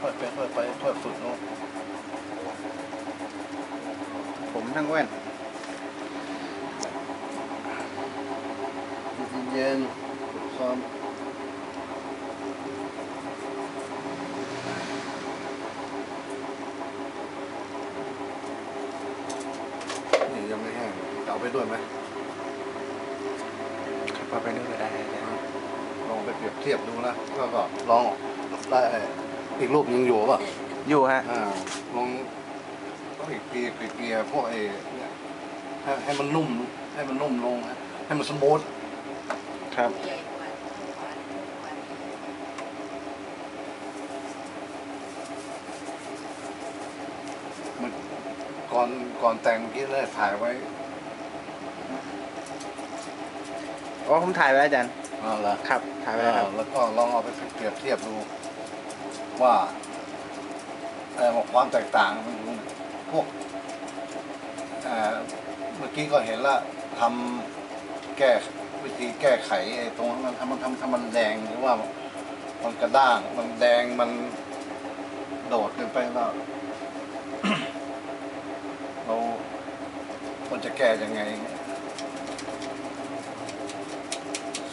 ค่อยไปค่อยไปค่อยฝึกเนาะผมทั้งแว่นเย็นซ้อมนี่ยังไม่แห้งเอาไปด้วยไหมขับเอาไปด้วยก็ได้ลองไปเปรียบเทียบดูนะแล้วก็ลองได้ อีกรูปยังอยู่ป่ะอยู่ฮะอ่าลองต้องอีกเกลียร์เกลียร์พวกไอ้เนี่ยให้ให้มันนุ่ม ให้มันนุ่มลงฮะให้มันสมูทครับ มันก่อนก่อนแต่งเมื่อกี้เลยถ่ายไว้อ๋อผมถ่ายไว้อาจารย์ อ่าละครับ ถ่ายไว้แล้วครับ แล้วก็ลองเอาไปเปรียบเทียบดู ว่าเอ่อความแตกต่างมันอยู่พวกเมื่อกี้ก็เห็นละทำแก้วิธีแก้ไขไอ้ตรงนั้นทำมันทำทำมันแดงหรือว่ามันกระด้างมันแดงมันโดดเกินไปแล้วเราควรจะแก้ยังไง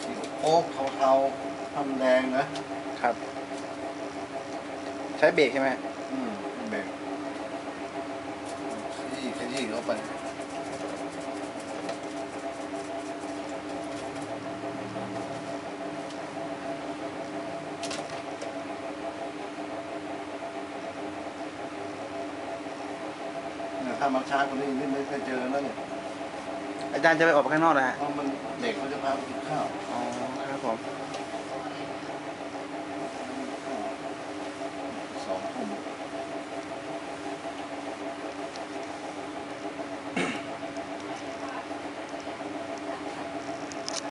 สีโอ๊กเทาๆทำแดงนะครับ ใช้เบรกใช่ไหมอืมเบรกขยี้ขยี้เข้าไปเนี่ยถ้ามันช้ากว่านี้นี่ไม่เคยเจอแล้วเนี่ยอาจารย์จะไปออกไปข้างนอกนะฮะเพราะมันเด็กมันจะพาไปกินข้าว